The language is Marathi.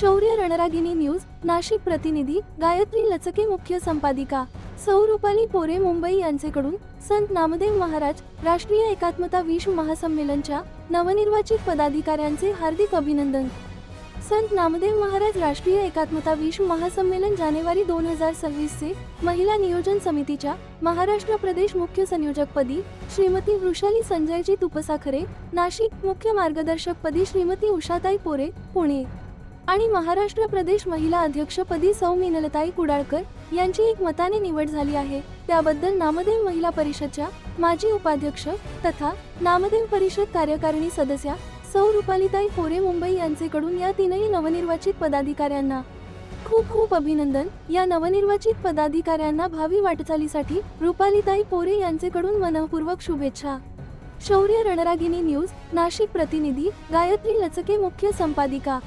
शौर्य रणरागिनी न्यूज नाशिक प्रतिनिधी गायत्री लचके मुख्य संपादिका सौरूपाली पोरे मुंबई यांचेकडून संत नामदेव महाराज राष्ट्रीय एकात्मता विश्व महासंमेलनच्या नवनिर्वाचित पदाधिकाऱ्यांचे हार्दिक अभिनंदन. संत नामदेव महाराज राष्ट्रीय एकात्मता विश्व महासंमेलन जानेवारी दोन हजार सव्वीसचे महिला नियोजन समितीच्या महाराष्ट्र प्रदेश मुख्य संयोजकपदी श्रीमती वृषाली संजयजी तुपसाखरे नाशिक मुख्य मार्गदर्शकपदी श्रीमती उषाताई पोरे पुणे. आणि महाराष्ट्र प्रदेश महिला अध्यक्षपदी सौ मिनलताई कुडाळकर यांची एक मताने निवड झाली आहे. त्याबद्दल नामदेव महिला परिषदच्या माजी उपाध्यक्ष तथा नामदेव परिषद कार्यकारिणी सदस्या सौ रुपालीताई पोरे मुंबई यांचेकडून या तीनही नवनिर्वाचित पदाधिकाऱ्यांना खूप खूप अभिनंदन. या नवनिर्वाचित पदाधिकाऱ्यांना भावी वाटचालीसाठी रुपालीताई पोरे यांचेकडून मनपूर्वक शुभेच्छा. शौर्य रणरागिनी न्यूज नाशिक प्रतिनिधी गायत्री लचके मुख्य संपादिका.